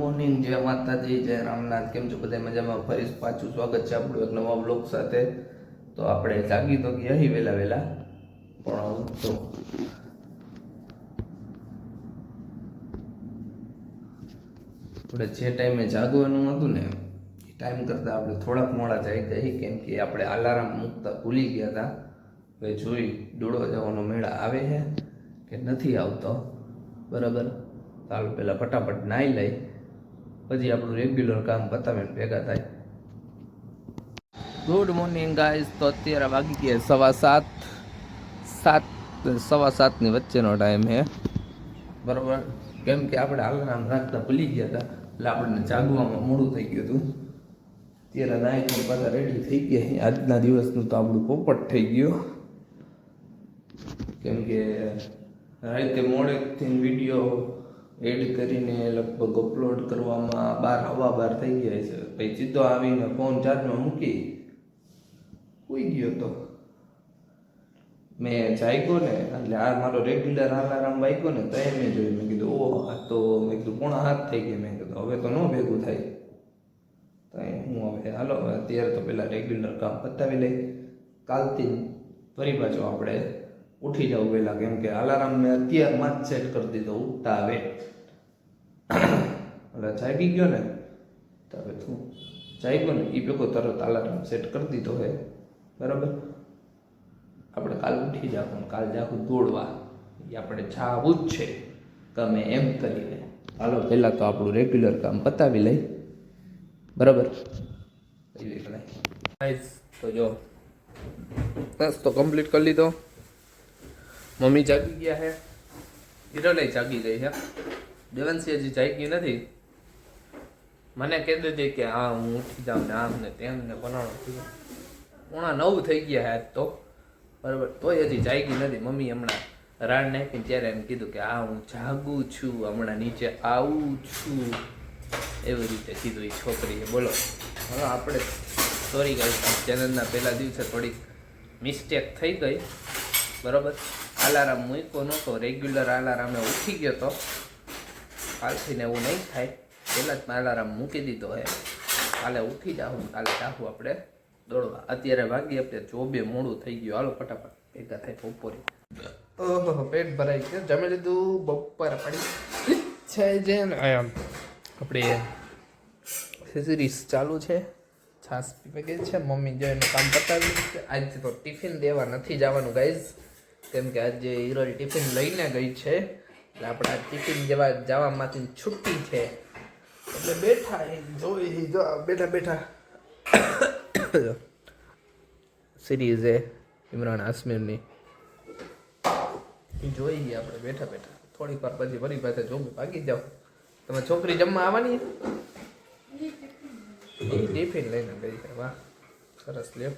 Morning. જય માતાજી, જય રામનાથ. કેમ છો? બધા મજામાં? ફરી પાછું સ્વાગત છે આપણું એક નવા બ્લોગ સાથે. તો આપણે જાગી તો ગયા હી વહેલા વહેલા, પણ તો આપણે જે ટાઈમે જાગવાનું હતું ને, એ ટાઈમ કરતાં આપણે થોડાક મોડા જાય જાય કેમ કે આપણે અલાર્મ મૂકતા ભૂલી ગયા હતા. હવે જોઈ ડોળો જવાનો મેળા આવે છે કે નથી આવતો. બરાબર? ચાલો પહેલાં ફટાફટ નાહી લઈ. પછી આપણું રેગ્યુલર કામ પતાવીને ભેગા થાય. ગુડ મોર્નિંગ ગાઈઝ તો અત્યારે વાગી ગયા સવા સાત. સાત સવા સાતની વચ્ચેનો ટાઈમ છે બરાબર. કેમ કે આપણે અલાર્મ રાખતા ભૂલી ગયા હતા. એટલે આપણને જાગવામાં મોડું થઈ ગયું હતું. ત્યારે નાયક બધા રેડી થઈ ગયા આજના દિવસનું તો આપણું પોપટ થઈ ગયું. કેમ કે રાતે મોડેથી વીડિયો એડ કરીને લગભગ અપલોડ કરવામાં બાર, હવા બાર થઈ ગયા છે. પછી સીધો આવીને ફોન ચાર્જમાં મૂકી ઉઈ ગયો તો. મેં જાગ્યો ને, એટલે આ મારો રેગ્યુલર અલાર્મ વાગ્યો ને તો મેં જોયું. મેં કીધું, ઓહ, આ તો, મેં કીધું, પોણા હાથ થઈ ગયા. મેં કીધું, હવે તો ન ભેગું થાય. તો હું હવે, હાલો અત્યારે તો પેલા રેગ્યુલર કામ પતાવી લઈ. કાલથી ફરી પાછો આપણે ઉઠી જાવ પહેલાં કેમ કે અલાર્મ મેં અત્યારમાં જ સેટ કરી દીધો, ઉઠતા આવે. એટલે જાગી ગયો ને, તો હવે તું જાગ્યો ને એ ભેગો તરત અલાર્મ સેટ કરી દીધો હે. બરાબર? આપણે કાલ ઉઠી જાવ પણ કાલ જાવું દોડવા. એ આપણે જાવું જ છે, ગમે એમ કરીને. હાલો, પહેલાં તો આપણું રેગ્યુલર કામ પતાવી લઈ. બરાબર? તો જો બસ તો કમ્પ્લીટ કરી લીધો. મમ્મી જાગી ગયા હે. હિરોલે જાગી ગઈ હે. દેવંશી હજી જાગી નથી. મને કહી દીધી કે હા, હું ઉઠી જાઉં ને આમ ને તેમ ને બનાવો પોણા નવ થઈ ગયા હે તો. બરાબર. તોય હજી જાગી નથી. મમ્મી હમણાં રાડ નાખીને ત્યારે એમ કીધું કે હા, હું જાગું છું. હમણાં નીચે આવું છું. એવી રીતે કીધું એ છોકરીએ. બોલો. હવે આપણે સોરી ગઈ ચેનલના પહેલા દિવસે થોડીક મિસ્ટેક થઈ ગઈ. બરાબર? અલાર્મ મૂક્યો નહોતો. રેગ્યુલર આલારામે ઉઠી ગયો તો. કાલથીને એવું નહીં થાય. પહેલાં જ મેં અલાર્મ મૂકી દીધો હે. કાલે ઉઠી જાઉં કાલે જાઉં આપણે દોડવા. અત્યારે વાગી આપણે ચોબે મોડું થઈ ગયું. હાલો ફટાફટ. ભેગા થાય બપોરે ઓહો, પેટ ભરાઈ ગયું. જમી લીધું? બપોર પડી. છે જે આપણે સિરીઝ ચાલુ છે. છાસ ગઈ છે. મમ્મી જો એનું કામ પતાવી છે. આજથી તો ટિફિન દેવા નથી જવાનું ગાઈઝ કેમ કે આજે હિરોલ ટિફિન લઈને ગઈ છે. એટલે આપણે આ ટિફિન જેવા જવામાંથી છુટ્ટી છે. એટલે બેઠા એ જોઈ જો બેઠા બેઠા. સિરીઝ એ ઇમરાન હાસમીરની એ જોઈ ગયા આપણે બેઠા બેઠા. થોડીક વાર પછી ફરી પાસે જોબ ભાગી જાઓ. તમે છોકરી જમવા આવવાની? ટિફિન લઈને ગઈ. છે વાહ સરસ લ્યો.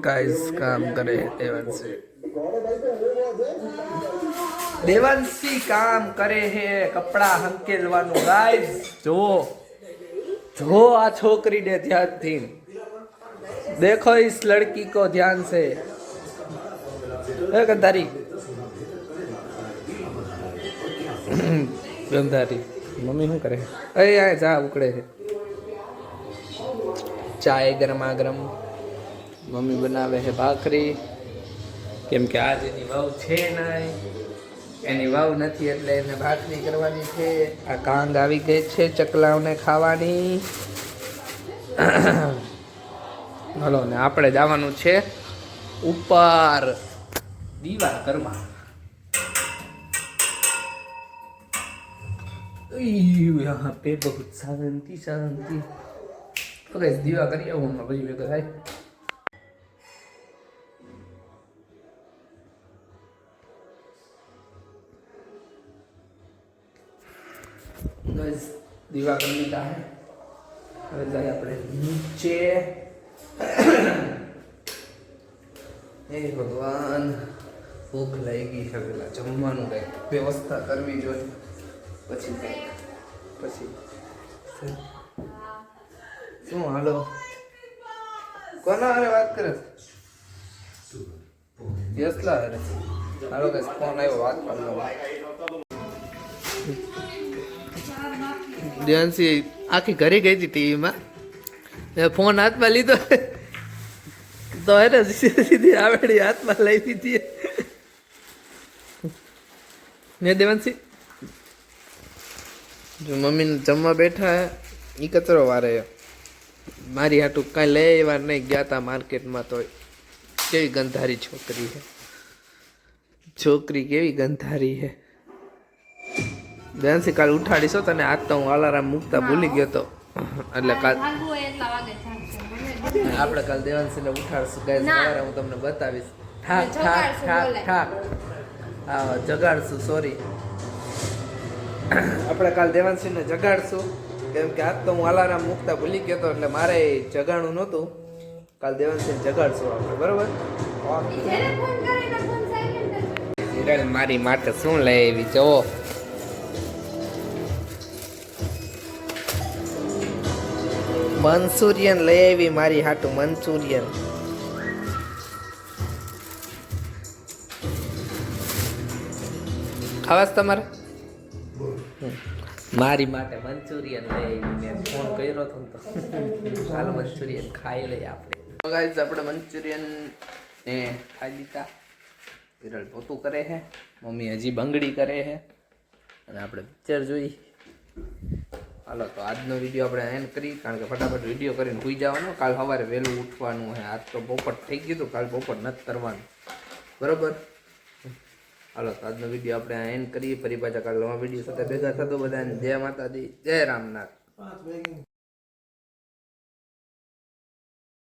ગાઈસ કામ કરે દેવાંશી દેવાંશી કામ કરે હે કપડા હંકેલવાનું. ગાઈસ જો જો આ છોકરી ને ધ્યાનથી દેખો ઇસ લડકી કો ધ્યાન સે. ગંધારી. ગંધારી. મમ્મી શું કરે? અહીંયા જા, ઉકળે છે ચાય ગરમા ગરમ. મમ્મી બનાવે છે ભાખરી. કેમ કે આજ એની વાવ છે નહીં એની વાવ નથી એટલે એને ભાખરી કરવાની છે. આ કાંગ આવી ગઈ છે ચકલાઓને ખાવાની. હલો, ને આપણે જવાનું છે ઉપર દીવા કરવા પેટ બહુ શાંતિ શાંતિ તો guys, દીવા કરી આવું હમણાં પછી ભેગા થાય. દીવા કરી લીધા હવે જાય આપણે નીચે. હે ભગવાન ભૂખ લાગી છે પેલા જમવાનું કંઈક વ્યવસ્થા કરવી જોઈએ. પછી કંઈક પછી. શું, હાલો? કોના અરે વાત કરે? યસલા અરે હાલો કે ફોન આવ્યો, વાત કરી લો દેવાંશી આખી ઘરે ગઈ હતી ટીવીમાં. ફોન હાથમાં લીધો. તો એને સીધી સીધી આવડી હાથમાં લઈ લીધી ને દેવાંશી? જો મમ્મીને જમવા બેઠા એ કચરો વારે મારી હાટું કાંઈ લઈ એવા નહીં ગયા હતા માર્કેટમાં તો કેવી ગંધારી છોકરી છે છોકરી કેવી ગંધારી છે બેનસી કાલ ઉઠાડીશ તને આજ તો હું અલારામ મૂકતા ભૂલી ગયો તો. એટલે કાલ આપણે કાલ દેવાંશીને ઉઠાડશું. ગાય સવારે હું તમને બતાવીશ. ઠાક ને ઠાક ઠાક ઠાક હા જગાડશું સોરી આપણે કાલ દેવાંશીને જગાડશું. કેમ કે આજ તો હું અલારામ મૂકતા ભૂલી ગયો તો એટલે મારે જગાડવું નહોતું. કાલ દેવાનસિંહ જગાડશું આપણે બરોબર? મારી માટે શું લઈ આવી જુઓ. મંચુરિયન લઈ આવી મારી હાટું મંચુરિયન ખાવાસ તમારે. મારી માટે મંચુરિયન લઈ મેં ફોન કર્યો હતો તો. હાલ મંચુરિયન ખાઈ લઈએ આપણે. ગાઈઝ આપણે મંચુરિયન ને ખાઈ લીધા. વિરલ પોતું કરે છે, મમ્મી હજી બંગડી કરે છે. અને આપણે પિક્ચર જોઈ. હાલો, તો આજનો વીડિયો આપણે એન્ડ કરી કારણ કે ફટાફટ વીડિયો કરીને સુઈ જવાનો. કાલ સવારે વહેલું ઉઠવાનું છે. આજ તો પોપટ થઈ ગયું હતું, કાલ પોપટ નથી કરવાનું. બરોબર? હાલો, તો આજનો વીડિયો આપણે એન્ડ કરીએ. ફરી પાછા કાલ નવા વીડિયો સાથે. ભેગા થતો બધાને. જય માતાજી. જય રામનાથ.